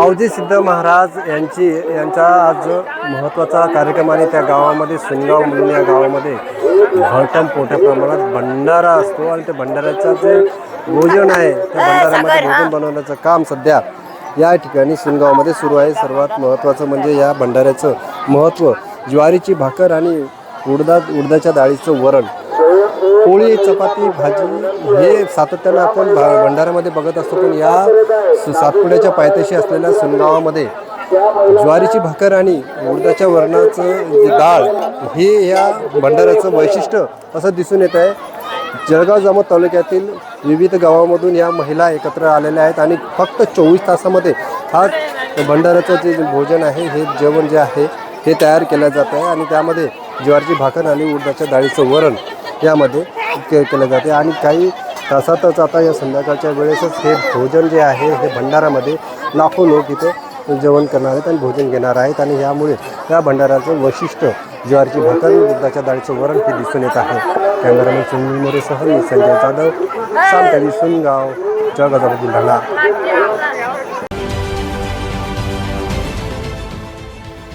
अवधी सिद्ध महाराज यांची यांचा आज महत्त्वाचा कार्यक्रम आणि त्या गावामध्ये सुनगाव म्हणून या गावामध्ये भरटम मोठ्या प्रमाणात भंडारा असतो आणि त्या भंडाऱ्याचं जे भोजन आहे त्या भंडाऱ्यामध्ये भोजन बनवण्याचं काम सध्या या ठिकाणी सुनगावमध्ये सुरू आहे. सर्वात महत्त्वाचं म्हणजे या भंडाऱ्याचं महत्त्व ज्वारीची भाकर आणि उडदा उडदाच्या डाळीचं वरण. पोळी चपाती भाजी हे सातत्यानं आपण भा भंडाऱ्यामध्ये बघत असतो. पण या सातपुड्याच्या पायथ्याशी असलेल्या सुनगावामध्ये ज्वारीची भाकर आणि उडदाच्या वरणाचं जे डाळ हे या भंडाऱ्याचं वैशिष्ट्य असं दिसून येत आहे. जळगाव जामोद तालुक्यातील विविध गावामधून या महिला एकत्र आलेल्या आहेत आणि फक्त चोवीस तासामध्ये हा भंडाऱ्याचं जे भोजन आहे हे जेवण जे आहे हे तयार केलं जात आहे. आणि त्यामध्ये ज्वारीची भाकर आणि उडदाच्या डाळीचं वरण यामध्ये के केलं जाते. आणि काही तासातच आता या संध्याकाळच्या वेळेसच हे भोजन जे आहे हे भंडारामध्ये लाखो लोक इथे जेवण करणार आहेत आणि भोजन घेणार आहेत. आणि यामुळे या भंडाराचं वैशिष्ट्य ज्वारीची भाकर उडदाच्या डाळीचं वरण हे दिसून येत आहे. कॅमेरामॅन सुनील मोरेसह मी संजय जाधव सामटवी सुनगाव जळगाव बुलढाणा.